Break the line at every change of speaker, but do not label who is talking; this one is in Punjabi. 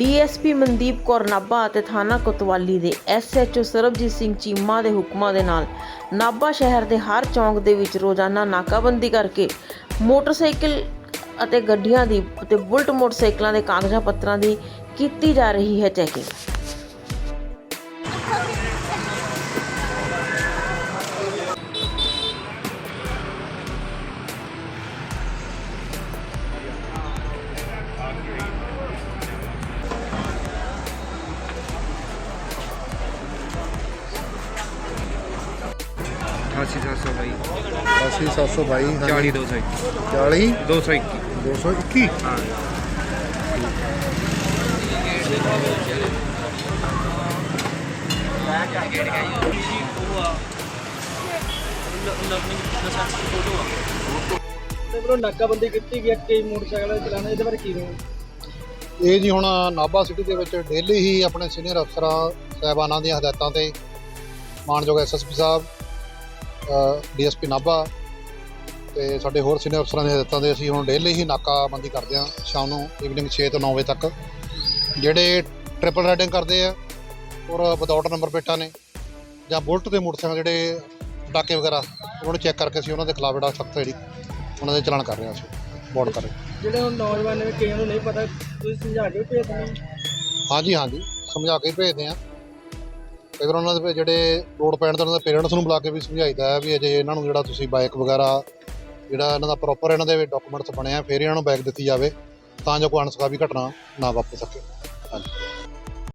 ਡੀਐਸਪੀ ਮਨਦੀਪ ਕੌਰ ਨਾਭਾ ਅਤੇ ਥਾਣਾ ਕੋਤਵਾਲੀ ਦੇ ਐਸਐਚਓ ਸਰਬਜੀਤ ਸਿੰਘ ਚੀਮਾ ਦੇ ਹੁਕਮਾਂ ਦੇ ਨਾਲ ਨਾਭਾ ਸ਼ਹਿਰ ਦੇ ਹਰ ਚੌਂਕ ਦੇ ਵਿੱਚ ਰੋਜ਼ਾਨਾ ਨਾਕਾਬੰਦੀ ਕਰਕੇ ਮੋਟਰਸਾਈਕਲ ਅਤੇ ਗੱਡੀਆਂ ਦੀ ਅਤੇ ਬੁਲਟ ਮੋਟਰਸਾਈਕਲਾਂ ਦੇ ਕਾਗਜ਼ਾਂ ਪੱਤਰਾਂ ਦੀ ਕੀਤੀ ਜਾ ਰਹੀ ਹੈ ਚੈਕਿੰਗ।
ਅਠਾਸੀ ਸੱਤ ਸੌ ਬਾਈ।
8722
ਚਾਲੀ ਦੋ ਸੌ ਇੱਕੀ।
40
ਦੋ ਸੌ ਇੱਕੀ।
221
ਹਾਂ।
ਤੇ ਵੱਲੋਂ ਨਾਕਾਬੰਦੀ ਕੀਤੀ ਗਈ ਕਈ ਮੋਟਰਸਾਈਕਲ ਚਲਾਣੇ ਇਹਦੇ ਬਾਰੇ ਕੀ ਕਹੋ
ਇਹ ਜੀ ਹੁਣ ਨਾਭਾ ਸਿਟੀ ਦੇ ਵਿੱਚ ਡੇਲੀ ਹੀ ਆਪਣੇ ਸੀਨੀਅਰ ਅਫਸਰਾਂ ਸਾਹਿਬਾਨਾਂ ਦੀਆਂ ਹਦਾਇਤਾਂ ਤੇ ਮਾਨਯੋਗ ਐਸਐਸਪੀ ਸਾਹਿਬ ਡੀਐਸਪੀ ਨਾਭਾ ਤੇ ਸਾਡੇ ਹੋਰ ਸੀਨੀਅਰ ਅਫਸਰਾਂ ਦੀਆਂ ਹਦਾਇਤਾਂ ਤੇ ਅਸੀਂ ਹੁਣ ਡੇਲੀ ਹੀ ਨਾਕਾਬੰਦੀ ਕਰਦੇ ਹਾਂ ਸ਼ਾਮ ਨੂੰ ਈਵਨਿੰਗ 6 ਤੋਂ 9 ਵਜੇ ਤੱਕ। ਜਿਹੜੇ ਟ੍ਰਿਪਲ ਰਾਈਡਿੰਗ ਕਰਦੇ ਆ ਔਰ ਵਿਦਆਊਟ ਨੰਬਰ ਪਲੇਟਾਂ ਨੇ ਜਾਂ ਬੁਲਟ ਦੇ ਮੋਟਰਸਾਈਕਲ ਜਿਹੜੇ ਡਾਕੇ ਵਗੈਰਾ ਉਹਨਾਂ ਨੂੰ ਚੈੱਕ ਕਰਕੇ ਅਸੀਂ ਉਹਨਾਂ ਦੇ ਖਿਲਾਫ ਜਿਹੜਾ ਸਖਤ ਜਿਹੜੀ ਉਹਨਾਂ ਦੇ ਚਲਾਨ ਕਰ ਰਹੇ ਹਾਂ ਅਸੀਂ ਬੋਰਡ ਕਰ ਰਹੇ ਹਾਂ।
ਜਿਹੜੇ ਹੁਣ ਨੌਜਵਾਨ ਨੇ ਕਈਆਂ ਨੂੰ ਨਹੀਂ ਪਤਾ ਤੁਸੀਂ ਸਮਝਾ ਕੇ ਭੇਜ ਦਿੰਦੇ
ਹਾਂਜੀ ਹਾਂਜੀ ਸਮਝਾ ਕੇ ਹੀ ਭੇਜਦੇ ਆ ਕਈ ਵਾਰ ਉਹਨਾਂ ਦੇ ਜਿਹੜੇ ਲੋਡ ਪੈਣ ਤੇ ਉਹਨਾਂ ਦੇ ਪੇਰੈਂਟਸ ਨੂੰ ਬੁਲਾ ਕੇ ਵੀ ਸਮਝਾਈਦਾ ਹੈ ਵੀ ਅਜੇ ਇਹਨਾਂ ਨੂੰ ਜਿਹੜਾ ਤੁਸੀਂ ਬਾਈਕ ਵਗੈਰਾ, ਜਿਹੜਾ ਇਹਨਾਂ ਦਾ ਪ੍ਰੋਪਰ ਇਹਨਾਂ ਦੇ ਡਾਕੂਮੈਂਟਸ ਬਣਿਆ ਫਿਰ ਇਹਨਾਂ ਨੂੰ ਬਾਈਕ ਦਿੱਤੀ ਜਾਵੇ ਤਾਂ ਜੋ ਕੋਈ ਅਣਸੁਖਾਵੀ ਘਟਨਾ ਨਾ ਵਾਪਰ ਸਕੇ। ਹਾਂਜੀ।